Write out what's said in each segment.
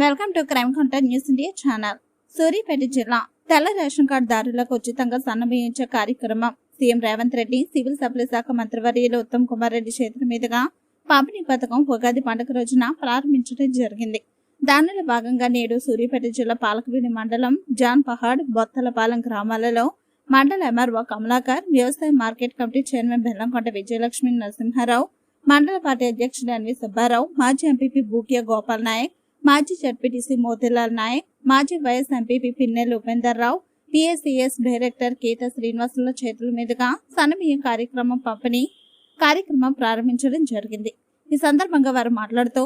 Welcome to crime counter news India channel. Suryapet జిల్లా తెల్ల ration కార్డుదారులకు ఉచితంగా సన్నబియ్యం కార్యక్రమం. CM Revanth Reddy civil supply శాఖ మంత్రివర్యులు ఉత్తమ్ కుమార్ రెడ్డి చేతుల మీదుగా పంపిణీ పథకం ఉగాది పండుగ రోజున ప్రారంభించడం జరిగింది. దానిలో భాగంగా నేడు సూర్యాపేట జిల్లా పాలకవీడి మండలం జాన్ పహాడ్ బొత్తలపాలెం గ్రామాలలో మండల ఎంఆర్ఓ కమలాకర్ వ్యవసాయ market committee chairman Bellamkonda Vijayalakshmi Narasimha Rao మండల పార్టీ అధ్యక్షుడు ఎన్వి సుబ్బారావు మాజీ ఎంపీపీ బూకియా గోపాల్ నాయక్ మాజీ జడ్పీటీసీ మోతిలాల్ నాయక్ మాజీ vice MPP Pinnela Upender Rao PSCS director Keta శ్రీనివాసుల చేతుల మీదుగా సన్నబియ్యం కార్యక్రమం పంపిణీ కార్యక్రమం ప్రారంభించడం జరిగింది. ఈ సందర్భంగా వారు మాట్లాడుతూ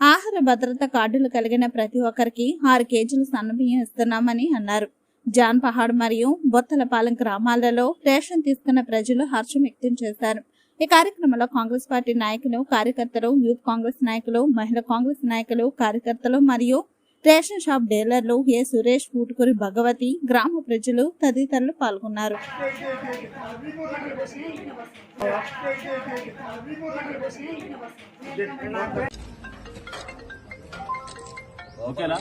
ఆహార భద్రత కార్డులు కలిగిన ప్రతి ఒక్కరికి ఆరు కేజీలు సన్నబియ్యం ఇస్తున్నామని అన్నారు. జాన్ పహాడ్ మరియు బొత్తలపాలెం గ్రామాలలో రేషన్ తీసుకున్న ప్రజలు హర్షం వ్యక్తం చేశారు. ఈ కార్యక్రమంలో కాంగ్రెస్ పార్టీ నాయకులు కార్యకర్తలు యూత్ కాంగ్రెస్ నాయకులు మహిళా కాంగ్రెస్ నాయకులు కార్యకర్తలు మరియు రేషన్ షాప్ డీలర్లు ఏ సురేష్ పూటుకూరి భగవతి గ్రామ ప్రజలు తదితరులు పాల్గొన్నారు. ఓకేనా?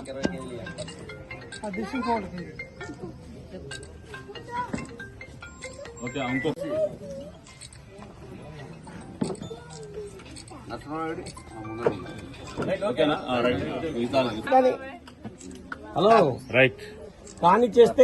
ఓకే ఇంకో ఓకేనా ఆ, రైట్ మిగతాది. హలో రైట్ కానిచ్చేస్తే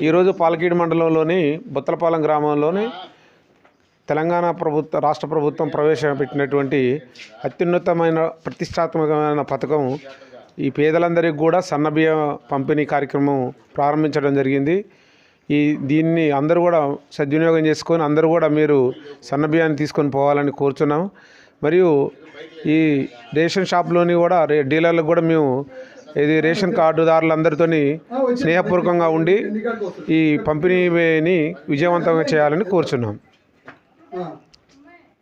ఈరోజు పాలకీడు మండలంలోని బుత్తలపాలెం గ్రామంలోని తెలంగాణ ప్రభుత్వ రాష్ట్ర ప్రభుత్వం ప్రవేశపెట్టినటువంటి అత్యున్నతమైన ప్రతిష్టాత్మకమైన పథకం ఈ పేదలందరికీ కూడా సన్నబియ్య పంపిణీ కార్యక్రమం ప్రారంభించడం జరిగింది. ఈ దీన్ని అందరూ కూడా సద్వినియోగం చేసుకొని అందరూ కూడా మీరు సన్నబియ్యాన్ని తీసుకొని పోవాలని కోరుచున్నాం. మరియు ఈ రేషన్ షాప్లోని కూడా రే- డీలర్లకు కూడా మేము ఇది రేషన్ కార్డుదారులందరితో స్నేహపూర్వకంగా ఉండి ఈ పంపిణీని విజయవంతంగా చేయాలని కోరుచున్నాం.